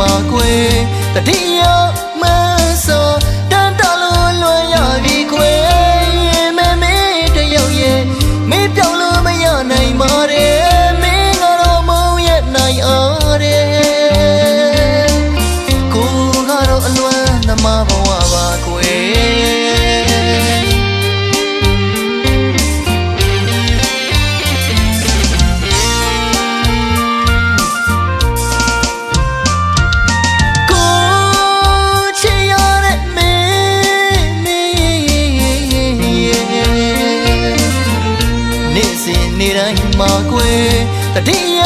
တိုင်းမှာကွယ်တတိယ တိုင်းမှာကွယ်တတိယ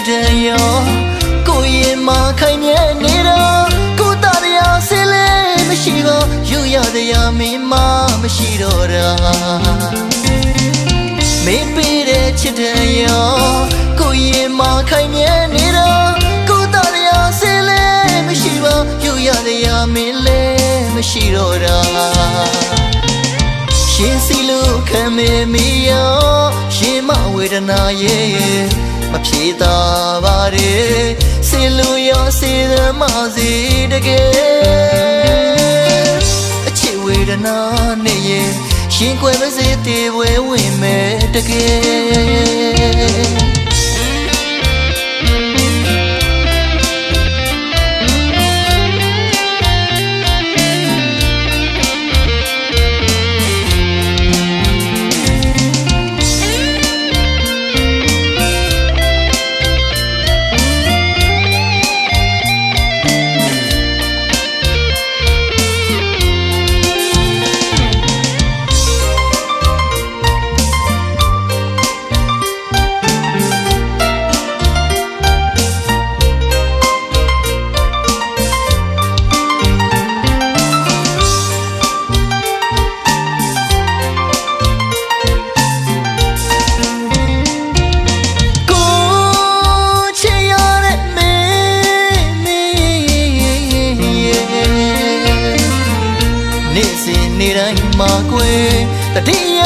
စ်တဲ့ရောကိုရင်မခိုင်မြဲနေတော့ကိုတရရဆင်းလဲမရှိတော့ယူရတဲ့မင်းမမရှိတော့တာမင်းပေးတဲ့ချစ်တဲ့ရောကိုရင်မခိုင်မြဲနေတော့ကိုတရရဆင်းလဲမရှိတော့ယူရတဲ့မင်းလဲမရှိတော့တာရှင်စီလို့ခံမေမီယောရှင်မဝေဒနာရဲ့ မဖြေတာပါれစေလို့ရောစေသမစီတကယ်အချစ်ဝေဒနာနဲ့ရဲ့ရှင်ကွယ်မစေတေဝဲဝင်မဲ့တကယ် တိုင်းမှာကွယ်တတိယ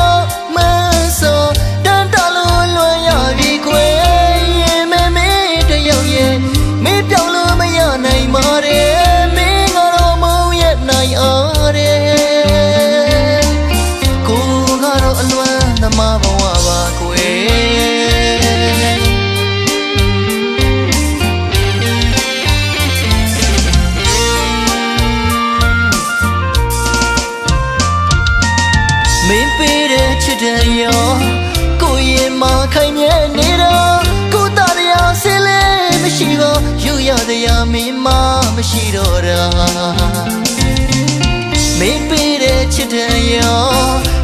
ပေးတဲ့ချစ်တဲ့ရော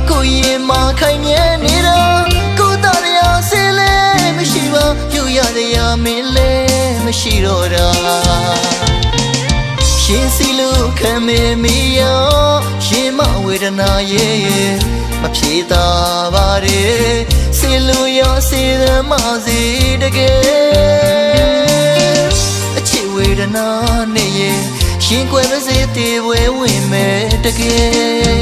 ကိုရင်မခိုင်မြဲနေတော့ကိုတရရဆင်းလဲမရှိတော့ယူရတဲ့မင်းလဲမရှိတော့တာရှင်စီလို့ခံမေမီယောရှင်မဝေဒနာရဲ့မဖြေတာပါれစေလို့ရောစေသမစီတကယ်အချစ်ဝေဒနာနဲ့ရဲ့ရှင်ကွယ်မစေတေဝဲဝင်မဲ့တ ကယ်